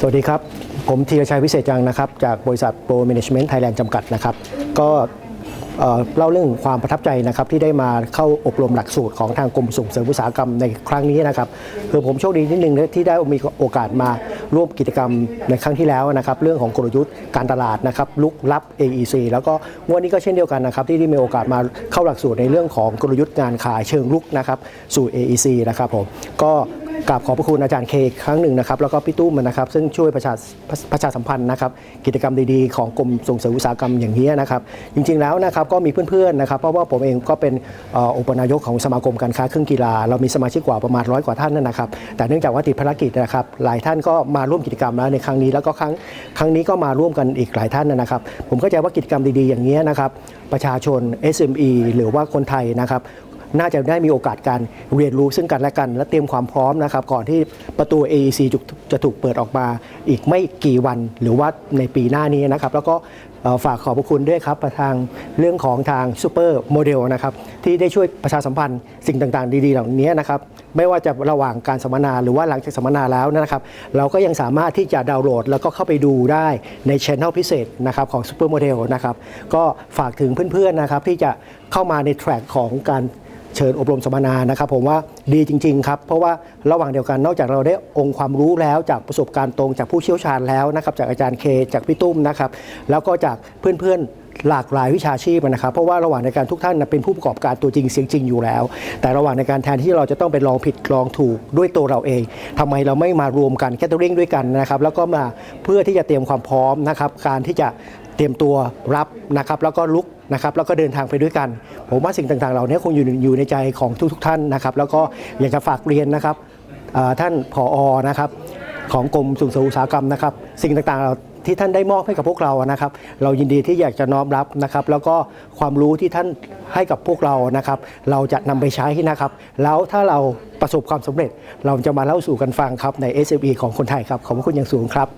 สวัสดีครับ ผมธีรชัยวิเศษจังนะครับ จากบริษัทโปรแมネจเมนต์ไทยแลนด์จำกัดนะครับ ก็เล่าเรื่องความประทับใจนะครับที่ได้มาเข้าอบรมหลักสูตรของทางกรมส่งเสริมอุตสาหกรรมในครั้งนี้นะครับคือผมโชคดีนิดนึงที่ได้มีโอกาสมาร่วมกิจกรรมในครั้งที่แล้วนะครับเรื่องของกลยุทธ์การตลาดนะครับลุกลับ AEC แล้วก็งวันนี้ก็เช่นเดียวกันนะครับที่ได้มีโอกาสมาเข้าหลักสูตรในเรื่องของกลยุทธ์งานขายเชิงลุกนะครับสู่ AEC นะครับผมก็ กราบขอบพระคุณอาจารย์เคครั้งหนึ่งนะครับแล้วก็พี่ตุ้มนะครับซึ่งช่วยประชาประชาสัมพันธ์นะครับกิจกรรมดีๆของกรมส่งเสริมอุตสาหกรรมอย่างนี้นะครับจริงๆแล้วนะครับก็มีเพื่อนๆนะครับเพราะว่าผมเองก็เป็นอ่ออุปนายกของสมาคมการค้าเครื่องกีฬา เรามีสมาชิกกว่าประมาณร้อยกว่าท่านนะครับแต่เนื่องจากว่าติดภารกิจนะครับหลายท่านก็มาร่วมกิจกรรมแล้วในครั้งนี้แล้วก็ครั้งครั้งนี้ก็มาร่วมกันอีกหลายท่านนะครับ ผมเข้าใจว่ากิจกรรมดีๆอย่างนี้นะครับประชาชน SME หรือว่าคนไทยนะครับ น่าจะได้มีโอกาสการเรียนรู้ซึ่งกันและกัน และเตรียมความพร้อมนะครับ ก่อนที่ประตู AEC จะจะถูกเปิดออกมาอีกไม่กี่วันหรือว่าในปีหน้านี้นะครับ แล้วก็ฝากขอบพระคุณด้วยครับประทางเรื่องของทางซูเปอร์โมเดลนะครับที่ได้ช่วยประชาสัมพันธ์สิ่งต่างๆ ดีๆ เหล่านี้นะครับไม่ว่าจะระหว่างการสัมมนาหรือว่าหลังจากสัมมนาแล้วนะครับ เราก็ยังสามารถที่จะดาวน์โหลด แล้วก็เข้าไปดูได้ในช anel พิเศษนะครับของซูเปอร์โมเดลนะครับก็ฝากถึงเพื่อนๆนะครับที่จะเข้ามาในแทร็กของการ เชิญอบรมสัมมนานะครับ ผมว่าดีจริง ๆ ครับ เพราะว่าระหว่างเดียวกันนอกจากเราได้องค์ความรู้แล้วจากประสบการณ์ตรงจากผู้เชี่ยวชาญแล้วนะครับ จากอาจารย์เคจากพี่ตุ้มนะครับ แล้วก็จากเพื่อนๆหลากหลายวิชาชีพนะครับ เพราะว่าระหว่างในการทุกท่านเป็นผู้ประกอบการตัวจริงเสียงจริงอยู่แล้ว แต่ระหว่างในการแทนที่เราจะต้องไปลองผิดลองถูกด้วยตัวเราเองทำไมเราไม่มารวมกันแคตเตอริงด้วยกันนะครับ แล้วก็มาเพื่อที่จะเตรียมความพร้อมนะครับ การที่จะ เตรียมตัวรับนะครับแล้วก็ลุกนะครับแล้วก็เดินทางไปด้วยกัน ผมว่าสิ่งต่างๆ เหล่านี้คงอยู่อยู่ในใจของทุกๆท่านนะครับ แล้วก็อยากจะฝากเรียนนะครับท่านผอนะครับของกรมส่งเสริมอุตสาหกรรมนะครับ สิ่งต่างๆเราที่ท่านได้มอบให้กับพวกเรานะครับ เรายินดีที่อยากจะน้อมรับนะครับ แล้วก็ความรู้ที่ท่านให้กับพวกเรานะครับ เราจะนำไปใช้นะครับ แล้วถ้าเราประสบความสำเร็จ เราจะมาเล่าสู่กันฟังครับใน SME ของคนไทยครับขอบคุณอย่างสูงครับ